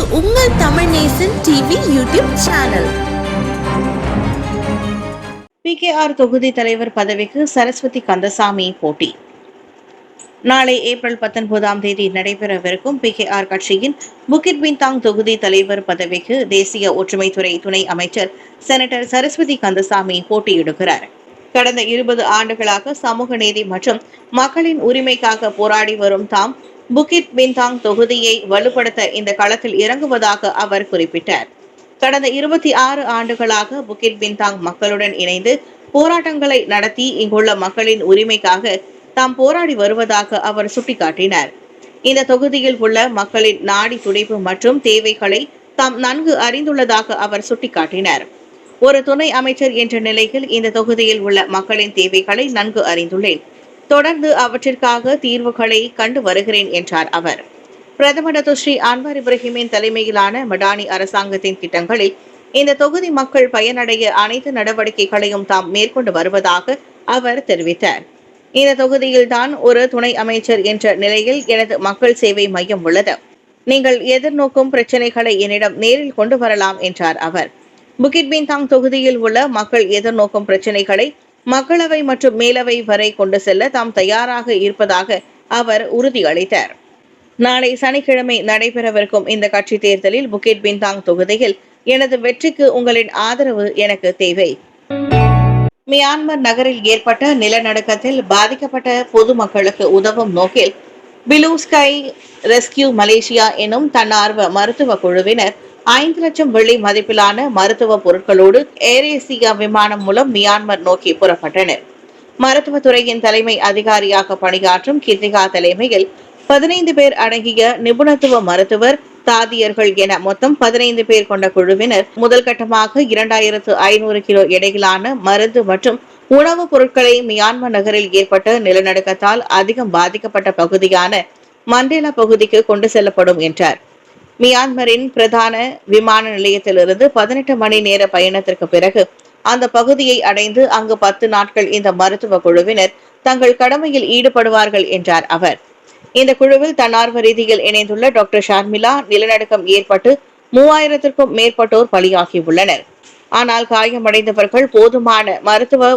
உங்கள் Tamil Nesan TV YouTube channel. PKR தொகுதி தலைவர் பதவிக்கு சரஸ்வதி கந்தசாமி போட்டி. நாளை ஏப்ரல் பத்தொன்பதாம் தேதி நடைபெறவிருக்கும் பிகேஆர் கட்சியின் புக்கிட் பின்தாங் தொகுதி தலைவர் பதவிக்கு தேசிய ஒற்றுமைத்துறை துணை அமைச்சர் செனட்டர் சரஸ்வதி கந்தசாமி போட்டியிடுகிறார். கடந்த இருபது ஆண்டுகளாக சமூக நீதி மற்றும் மக்களின் உரிமைக்காக போராடி வரும் தாம் புக்கிட் பின்தாங் தொகுதியை வலுப்படுத்த இந்த களத்தில் இறங்குவதாக அவர் குறிப்பிட்டார். கடந்த இருபத்தி ஆறு ஆண்டுகளாக புக்கிட் பின்தாங் மக்களுடன் இணைந்து போராட்டங்களை நடத்தி இங்குள்ள மக்களின் உரிமைக்காக தாம் போராடி வருவதாக அவர் சுட்டிக்காட்டினார். இந்த தொகுதியில் உள்ள மக்களின் நாடி துடிப்பு மற்றும் தேவைகளை தாம் நன்கு அறிந்துள்ளதாக அவர் சுட்டிக்காட்டினார். ஒரு துணை அமைச்சர் என்ற நிலையில் இந்த தொகுதியில் உள்ள மக்களின் தேவைகளை நன்கு அறிந்துள்ளேன். தொடர்ந்து அவற்றிற்காக தீர்வுகளை கண்டு வருகிறேன் என்றார் அவர். பிரதமர் டாக்டர் ஸ்ரீ அன்வர் இப்ராஹிமின் தலைமையிலான மடானி அரசாங்கத்தின் திட்டங்களில் இந்த தொகுதி மக்கள் பயனடைய அனைத்து நடவடிக்கைகளையும் தாம் மேற்கொண்டு வருவதாக அவர் தெரிவித்தார். இந்த தொகுதியில்தான் ஒரு துணை அமைச்சர் என்ற நிலையில் எனது மக்கள் சேவை மையம் உள்ளது. நீங்கள் எதிர்நோக்கும் பிரச்சனைகளை என்னிடம் நேரில் கொண்டு வரலாம் என்றார் அவர். புகிட் பின்தாங் தொகுதியில் உள்ள மக்கள் எதிர்நோக்கும் பிரச்சனைகளை மக்களவை மற்றும் மேலவை வரை கொண்டு செல்ல தாம் தயாராக இருப்பதாக அவர் உறுதியளித்தார். நாளை சனிக்கிழமை நடைபெறவிருக்கும் இந்த கட்சி தேர்தலில் புக்கிட் பின்தாங் தொகுதியில் எனது வெற்றிக்கு உங்களின் ஆதரவு எனக்கு தேவை. மியான்மர் நகரில் ஏற்பட்ட நிலநடுக்கத்தில் பாதிக்கப்பட்ட பொதுமக்களுக்கு உதவும் நோக்கில் பிளூ ஸ்கை ரெஸ்கியூ மலேசியா எனும் தன்னார்வ மருத்துவ குழுவினர் ஐந்து லட்சம் வெள்ளி மதிப்பிலான மருத்துவ பொருட்களோடு ஏர் ஏசியா விமானம் மூலம் மியான்மர் நோக்கி புறப்பட்டனர். மருத்துவத்துறையின் தலைமை அதிகாரியாக பணியாற்றும் கிருத்திகா தலைமையில் பதினைந்து பேர் அடங்கிய நிபுணத்துவ மருத்துவர் தாதியர்கள் என மொத்தம் பதினைந்து பேர் கொண்ட குழுவினர் முதல் கட்டமாக இரண்டாயிரத்து ஐநூறு கிலோ எடையிலான மருந்து மற்றும் உணவுப் பொருட்களை மியான்மர் நகரில் ஏற்பட்ட நிலநடுக்கத்தால் அதிகம் பாதிக்கப்பட்ட பகுதியான மண்டேலா பகுதிக்கு கொண்டு செல்லப்படும் என்றார். மியான்மரின் பிரதான விமான நிலையத்திலிருந்து பதினெட்டு மணி நேர பயணத்திற்கு பிறகு அந்த பகுதியை அடைந்து அங்கு பத்து நாட்கள் இந்த மருத்துவ குழுவினர் தங்கள் கடமையில் ஈடுபடுவார்கள் என்றார் அவர். இந்த குழுவில் தன்னார்வ ரீதியில் இணைந்துள்ள டாக்டர் ஷர்மிளா நிலநடுக்கம் ஏற்பட்டு மூவாயிரத்திற்கும் மேற்பட்டோர் பலியாகியுள்ளனர். ஆனால் காயமடைந்தவர்கள் போதுமான மருத்துவ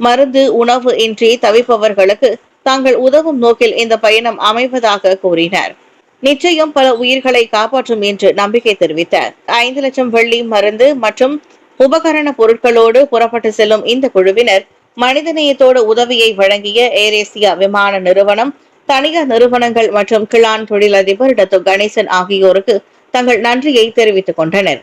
மருந்து உணவு இன்றி தவிப்பவர்களுக்கு தாங்கள் உதவும் நோக்கில் இந்த பயணம் அமைவதாக கூறினார். நிச்சயம் பல உயிர்களை காப்பாற்றும் என்று நம்பிக்கை தெரிவித்தார். ஐந்து லட்சம் வெள்ளி மருந்து மற்றும் உபகரண பொருட்களோடு புறப்பட்டு செல்லும் இந்த குழுவினர் மனிதநேயத்தோடு உதவியை வழங்கிய ஏரேசியா விமான நிறுவனம் தனியார் நிறுவனங்கள் மற்றும் கிளான் தொழிலதிபர் டத்து கணேசன் ஆகியோருக்கு தங்கள் நன்றியை தெரிவித்துக் கொண்டனர்.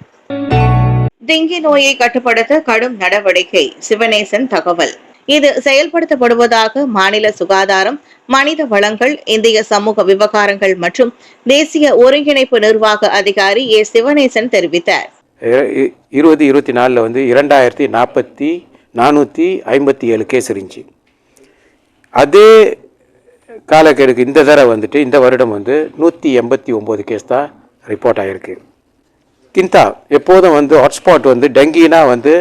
டெங்கி நோயை கட்டுப்படுத்த கடும் நடவடிக்கை. சிவனேசன் தகவல். இது செயல்படுத்தப்படுவதாக மாநில சுகாதாரம் மனித வளங்கள் இந்திய சமூக விவகாரங்கள் மற்றும் தேசிய ஒருங்கிணைப்பு நிர்வாக அதிகாரி ஏ. சிவனேசன் தெரிவித்தார். இ- இருபது இருபத்தி நாலில் வந்து இரண்டாயிரத்தி நாற்பத்தி நானூற்றி ஐம்பத்தி ஏழு கேஸ் இருந்துச்சு. அதே காலக்கெடுக்கு இந்த தடவை வந்துட்டு இந்த வருடம் வந்து நூற்றி எண்பத்தி ஒம்பது கேஸ் தான் ரிப்போர்ட் ஆகிருக்கு கிந்தா எப்போதும் வந்து ஹாட்ஸ்பாட் வந்து டெங்கினா வந்து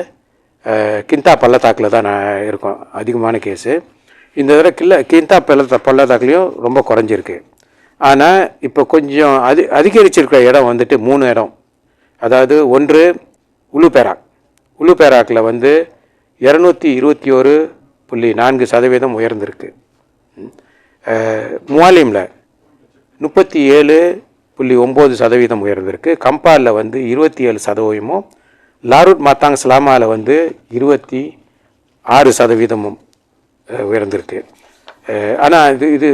கிந்தா பள்ளத்தாக்கில் தான் நான் இருக்கும். அதிகமான கேஸு. இந்த தடவை கில்ல கிந்தா பள்ளத்தா பள்ளத்தாக்குலேயும் ரொம்ப குறைஞ்சிருக்கு. ஆனால் இப்போ கொஞ்சம் அதி அதிகரிச்சிருக்கிற இடம் வந்துட்டு மூணு இடம். அதாவது ஒன்று உளுபேராக். உளுபேராக்கில் வந்து இரநூத்தி இருபத்தி ஒரு புள்ளி நான்கு சதவீதம் உயர்ந்திருக்கு. முவாலிமில் முப்பத்தி ஏழு புள்ளி ஒம்பது சதவீதம் உயர்ந்திருக்கு. கம்பாலில் வந்து இருபத்தி ஏழு சதவீதமும் லாரூட் மாத்தாங் ஸ்லாமாவில் வந்து இருபத்தி ஆறு சதவீதமும் உயர்ந்திருக்கு. ஆனால் இது இது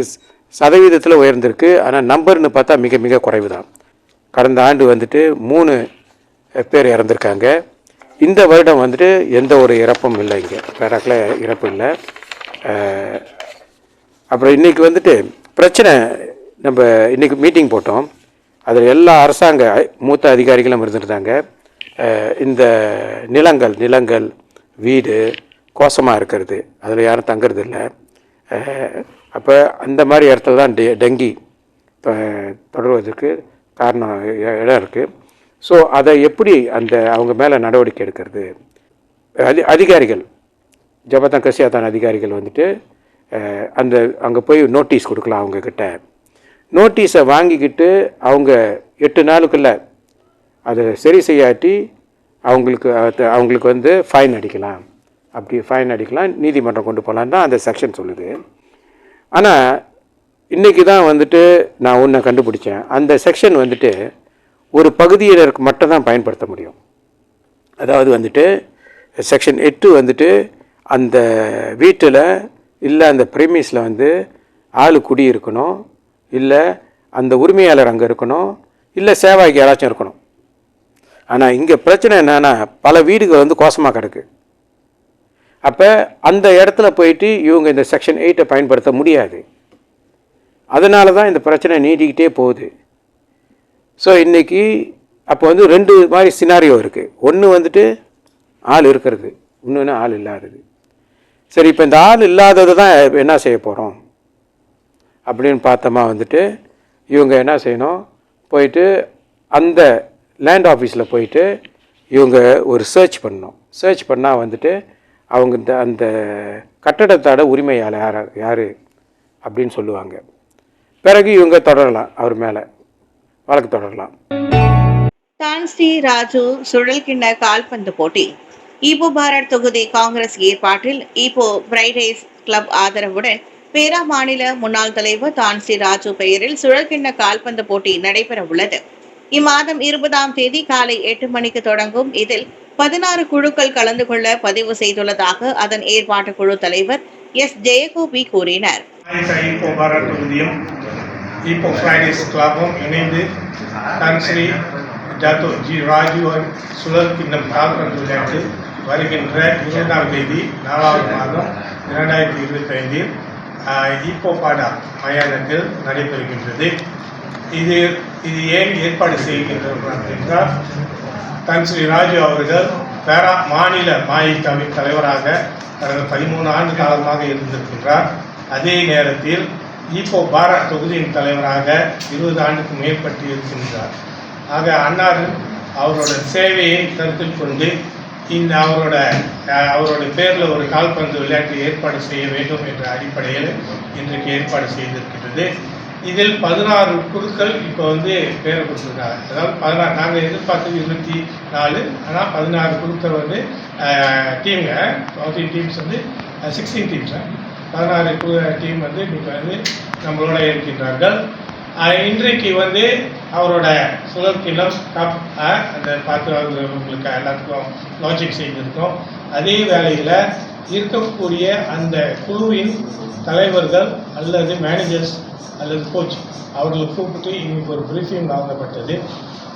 சதவீதத்தில் உயர்ந்திருக்கு. ஆனால் நம்பர்னு பார்த்தா மிக மிக குறைவு தான் கடந்த ஆண்டு வந்துட்டு மூணு பேர் இறந்துருக்காங்க. இந்த வருடம் வந்துட்டு எந்த ஒரு இறப்பும் இல்லை இங்கே. பேராக்கில் இறப்பு இல்லை. அப்புறம் இன்றைக்கி வந்துட்டு பிரச்சனை நம்ம இன்றைக்கி மீட்டிங் போட்டோம். அதில் எல்லா அரசாங்க மூத்த அதிகாரிகளும் இருந்திருந்தாங்க. இந்த நிலங்கள் நிலங்கள் வீடு கோசமாக இருக்கிறது. அதில் யாரும் தங்கிறது இல்லை அப்போ அந்த மாதிரி இடத்துல தான் டெ டெங்கி தொடர்வதற்கு காரணம் இடம் இருக்குது ஸோ அதை எப்படி அந்த அவங்க மேலே நடவடிக்கை எடுக்கிறது? அதி அதிகாரிகள் ஜபதான் கசியாத்தான் அதிகாரிகள் வந்துட்டு அந்த அங்கே போய் நோட்டீஸ் கொடுக்கலாம் அவங்கக்கிட்ட நோட்டீஸை வாங்கிக்கிட்டு அவங்க எட்டு நாளுக்குள்ளே அதை சரி செய்யாட்டி அவங்களுக்கு அது- அவங்களுக்கு வந்து ஃபைன் அடிக்கலாம். அப்படி ஃபைன் அடிக்கலாம் நீதிமன்றம் கொண்டு போகலான்னு தான் அந்த செக்ஷன் சொல்லுது. ஆனால் இன்றைக்கி தான் வந்துட்டு நான் ஒன்றை கண்டுபிடிச்சேன். அந்த செக்ஷன் வந்துட்டு ஒரு பகுதியினருக்கு மட்டும் தான் பயன்படுத்த முடியும். அதாவது வந்துட்டு செக்ஷன் எட்டு வந்துட்டு அந்த வீட்டில் இல்லை அந்த ப்ரெமிஸில் வந்து ஆள் குடி இருக்கணும் இல்லை அந்த உரிமையாளர் அங்கே இருக்கணும் இல்லை சேவாய்க்கு யாராச்சும் இருக்கணும். ஆனால் இங்கே பிரச்சனை என்னென்னா பல வீடுகள் வந்து கோசமாக கிடக்கு. அப்போ அந்த இடத்துல போயிட்டு இவங்க இந்த செக்ஷன் எயிட்டை பயன்படுத்த முடியாது. அதனால தான் இந்த பிரச்சனை நீட்டிக்கிட்டே போகுது. ஸோ இன்றைக்கி அப்போ வந்து ரெண்டு மாதிரி சினாரியோ இருக்குது ஒன்று வந்துட்டு ஆள் இருக்கிறது இன்னொன்று ஆள் இல்லாதது. சரி இப்போ இந்த ஆள் இல்லாதது தான் என்ன செய்ய போகிறோம் அப்படின்னு பார்த்தோமா வந்துட்டு இவங்க என்ன செய்யணும்? போயிட்டு அந்த லேண்ட் ஆஃபீஸில் போயிட்டு இவங்க ஒரு சர்ச் பண்ணோம். சர்ச் பண்ணால் வந்துட்டு அவங்க இந்த அந்த கட்டடத்தோட உரிமையாளர் யார் யார் அப்படின்னு சொல்லுவாங்க. பிறகு இவங்க தொடரலாம் அவர் மேலே. வழக்கு தொடரலாம். தான்ஸ்ரீ ராஜு சுழல்கிண்ண கால்பந்து போட்டி. ஈப்போ பாரத் தொகுதி காங்கிரஸ் ஏற்பாட்டில் ஈப்போ பிரைடேஸ் கிளப் ஆதரவுடன் பேரா மாநில முன்னாள் தலைவர் தான்ஸ்ரீ ராஜு பெயரில் சுழல்கிண்ண கால்பந்து போட்டி நடைபெற உள்ளது இம்மாதம் இருபதாம் தேதி காலை எட்டு மணிக்கு தொடங்கும் இதில் பதினாறு குழுக்கள் கலந்து கொள்ள பதிவு செய்துள்ளதாக அதன் ஏற்பாட்டு குழு தலைவர் எஸ் ஜெயகோபி கூறினார். அனைத்து ஈப்போ ஃப்ரைடேஸ் கிளப்பும் இணைந்து தன்ஸ்ரீ டாக்டர் ஜி ராஜுவன் சுழல் கிண்ணம் கால்பந்து விளையாட்டு வருகின்ற இரண்டாம் தேதி நாலாவது மாதம் இரண்டாயிரத்தி இருபத்தைந்தில் ஈப்போ பாடா மயானத்தில் நடைபெறுகின்றது. இது இது ஏன் ஏற்பாடு செய்கின்றார் என்றால் தன் ஸ்ரீ ராஜு அவர்கள் பேரா மாநில மாயிகாவின் தலைவராக கடந்த பதிமூணு ஆண்டு காலமாக இருந்திருக்கின்றார். அதே நேரத்தில் ஈப்போ பாரத் தொகுதியின் தலைவராக இருபது ஆண்டுக்கு மேற்பட்டு இருக்கின்றார் ஆக அன்னார் அவரோட சேவையை கருத்தில் கொண்டு இந்த அவரோட அவரோட பேரில் ஒரு கால்பந்து விளையாட்டு ஏற்பாடு செய்ய வேண்டும் என்ற அடிப்படையில் இன்றைக்கு ஏற்பாடு செய்திருக்கிறது இதில் பதினாறு குழுக்கள் இப்போ வந்து பேரை கொடுத்துருக்காங்க. அதாவது பதினாறு நாங்கள் எதிர்பார்த்தது இருபத்தி நாலு ஆனால் பதினாறு குழுக்கள் வந்து டீம்ங்க. ஃபோர்டீன் டீம்ஸ் வந்து சிக்ஸ்டீன் டீம்ஸ் பதினாறு டீம் வந்து இன்றைக்கி வந்து நம்மளோட இருக்கின்றார்கள். இன்றைக்கு வந்து அவரோட சுழற்கிலம் கப் அந்த பார்த்து உங்களுக்கு எல்லாத்துக்கும் லாஜிக் செய்திருக்கோம். அதே வேலையில் இருக்கக்கூடிய அந்த குழுவின் தலைவர்கள் அல்லது மேனேஜர்ஸ் அல்லது கோச் அவர்களை கூப்பிட்டு இன்னைக்கு ஒரு பிரீஃபிங் வழங்கப்பட்டது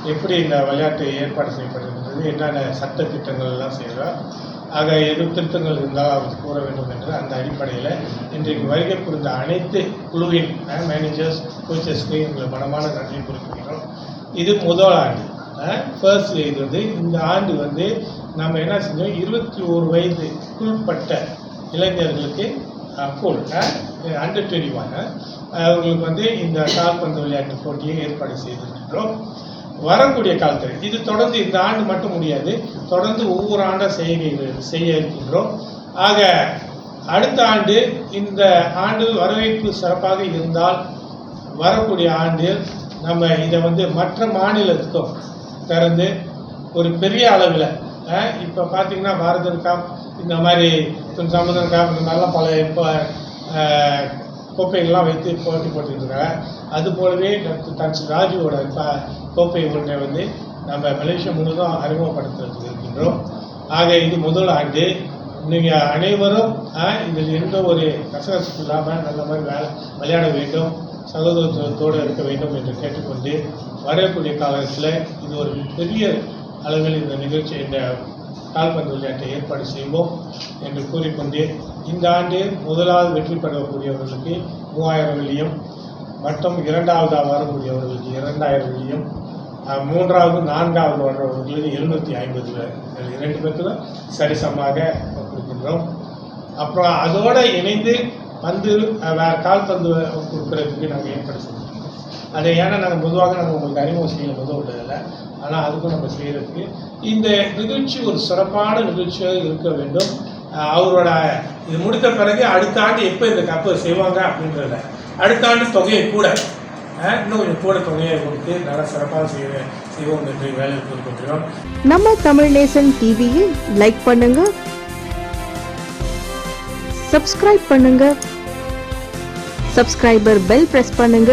எப்படி இந்த விளையாட்டு ஏற்பாடு செய்யப்பட்டிருக்கிறது என்னென்ன சட்ட திட்டங்கள் எல்லாம் செய்கிறோம் ஆக எது திருத்தங்கள் இருந்தால் அவர் கூற வேண்டும் என்று அந்த அடிப்படையில் இன்றைக்கு வருகை புரிந்த அனைத்து குழுவின் மேனேஜர்ஸ் கோச்சஸ்க்கு எங்களை மனமான நன்றி குறிப்பிடுகிறோம் இது முதல் ஆண்டு. ஃபர்ஸ்ட் இது வந்து இந்த ஆண்டு வந்து நம்ம என்ன செஞ்சோம்? இருபத்தி ஓரு வயதுக்குட்பட்ட இளைஞர்களுக்கு கோல் அண்டர் டுவெண்ட்டி ஒன் அவர்களுக்கு வந்து இந்த கால்பந்து விளையாட்டு போட்டியை ஏற்பாடு செய்திருக்கின்றோம் வரக்கூடிய காலத்தில் இது தொடர்ந்து இந்த ஆண்டு மட்டும் முடியாது தொடர்ந்து ஒவ்வொரு ஆண்டாக செய்ய செய்ய இருக்கின்றோம். ஆக அடுத்த ஆண்டு இந்த ஆண்டு வரவேற்பு சிறப்பாக இருந்தால் வரக்கூடிய ஆண்டில் நம்ம இதை வந்து மற்ற மாநிலத்துக்கும் திறந்து ஒரு பெரிய அளவில் இப்போ பார்த்தீங்கன்னா பாரதன் காப் இந்த மாதிரி சமுதன் காப் இந்த மாதிரிலாம் பல இப்போ கோப்பைகள்லாம் வைத்து போட்டி போட்டுட்டு அது போலவே டாக்டர் தன்ஸ் ராஜுவோட கோப்பை ஒன்றை வந்து நம்ம மலேசியா முழுவதும் அறிமுகப்படுத்திருக்கின்றோம். இருக்கின்றோம் ஆக இது முதல் ஆண்டு. நீங்கள் அனைவரும் இதில் எந்த ஒரு கசகசப்பு இல்லாமல் நல்ல மாதிரி வேலை விளையாட வேண்டும் சகோதரத்துவத்தோடு இருக்க வேண்டும் என்று கேட்டுக்கொண்டு வரக்கூடிய காலத்தில் இது ஒரு பெரிய அளவில் இந்த நிகழ்ச்சி இந்த கால்பந்து விளையாட்டை ஏற்பாடு செய்வோம் என்று கூறிக்கொண்டு இந்த ஆண்டு முதலாவது வெற்றி பெறக்கூடியவர்களுக்கு மூவாயிரம் வெள்ளியும் மற்றும் இரண்டாவதாக வரக்கூடியவர்களுக்கு இரண்டாயிரம் வெள்ளியும் மூன்றாவது நான்காவது வர்றவர்களுக்கு எழுநூற்றி ஐம்பது இரண்டு பேர்த்துல சரிசமமாக கொடுக்கின்றோம். அப்புறம் அதோட இணைந்து வந்து கால்பந்து கொடுக்குறதுக்கு நாங்கள் ஏற்பாடு அதை ஏன்னா நாங்கள் பொதுவாக நாங்கள் உங்களுக்கு அறிமுகம் செய்ய போது விட்டதில்லை ஆனால் அதுக்கும் நம்ம செய்கிறதுக்கு இந்த நிகழ்ச்சி ஒரு சிறப்பான நிகழ்ச்சியாக இருக்க வேண்டும். அவரோட இது முடித்த பிறகு அடுத்த ஆண்டு எப்போ இந்த கப்பை செய்வாங்க அப்படின்றத. அடுத்த ஆண்டு தொகையை கூட இன்னும் கொஞ்சம் கூட தொகையை கொடுத்து நல்லா சிறப்பாக செய்ய செய்வோம் என்று வேலை கொடுக்கிறோம் நம்ம தமிழ் நேசன் டிவியை லைக் பண்ணுங்க. சப்ஸ்கிரைப் பண்ணுங்க. சப்ஸ்கிரைபர் பெல் பிரஸ் பண்ணுங்க.